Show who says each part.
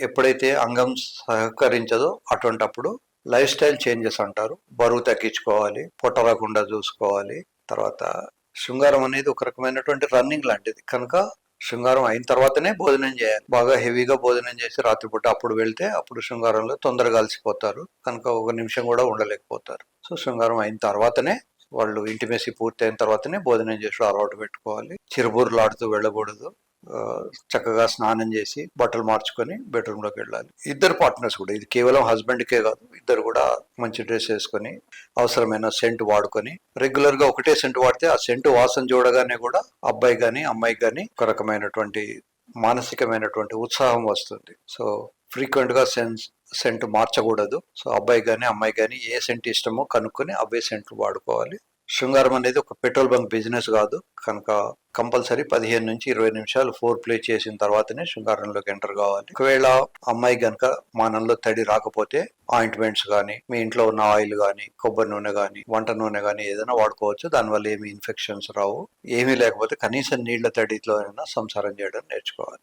Speaker 1: ఎప్పుడైతే అంగం సహకరించదో అటువంటప్పుడు లైఫ్ స్టైల్ చేంజెస్ అంటారు. బరువు తగ్గించుకోవాలి పొట్ట రాకుండా చూసుకోవాలి తర్వాత శృంగారం అనేది ఒక రకమైనటువంటి రన్నింగ్ లాంటిది. కనుక శృంగారం అయిన తర్వాతనే భోజనం చేయాలి. బాగా హెవీగా భోజనం చేసి రాత్రిపూట అప్పుడు వెళ్తే అప్పుడు శృంగారంలో తొందరగా అలసిపోతారు. కనుక ఒక నిమిషం కూడా ఉండలేకపోతారు. సో శృంగారం అయిన తర్వాతనే వాళ్ళు ఇంటిమేసి పూర్తయిన తర్వాతనే భోజనం చేసి అలవాటు పెట్టుకోవాలి. చిరుబుర్లాడుతూ వెళ్ళకూడదు. చక్కగా స్నానం చేసి బట్టలు మార్చుకొని బెడ్రూమ్లోకి వెళ్ళాలి. ఇద్దరు పార్ట్నర్స్ కూడా ఇది కేవలం హస్బెండ్కే కాదు ఇద్దరు కూడా మంచి డ్రెస్ వేసుకొని అవసరమైన సెంట్ వాడుకొని రెగ్యులర్గా ఒకటే సెంట్ వాడితే ఆ సెంట్ వాసన చూడగానే కూడా అబ్బాయి కానీ అమ్మాయి కానీ ఒక రకమైనటువంటి మానసికమైనటువంటి ఉత్సాహం వస్తుంది. సో ఫ్రీక్వెంట్గా సెన్స్ సెంట్ మార్చకూడదు. సో అబ్బాయి కానీ అమ్మాయి కానీ ఏ సెంట్ ఇష్టమో కనుక్కొని అవే సెంట్లు వాడుకోవాలి. శృంగారం అనేది ఒక పెట్రోల్ బంక్ బిజినెస్ కాదు. కనుక కంపల్సరీ పదిహేను నుంచి ఇరవై నిమిషాలు ఫోర్ ప్లే చేసిన తర్వాతనే శృంగారంలోకి ఎంటర్ కావాలి. ఒకవేళ అమ్మాయి గనక మానంలో తడి రాకపోతే ఆయింట్మెంట్స్ కానీ మీ ఇంట్లో ఉన్న ఆయిల్ కానీ కొబ్బరి నూనె కానీ వంట నూనె కానీ ఏదైనా వాడుకోవచ్చు. దానివల్ల ఏమి ఇన్ఫెక్షన్స్ రావు. ఏమీ లేకపోతే కనీసం నీళ్ళ తడిలో అయినా సంసారం చేయడం నేర్చుకోవాలి.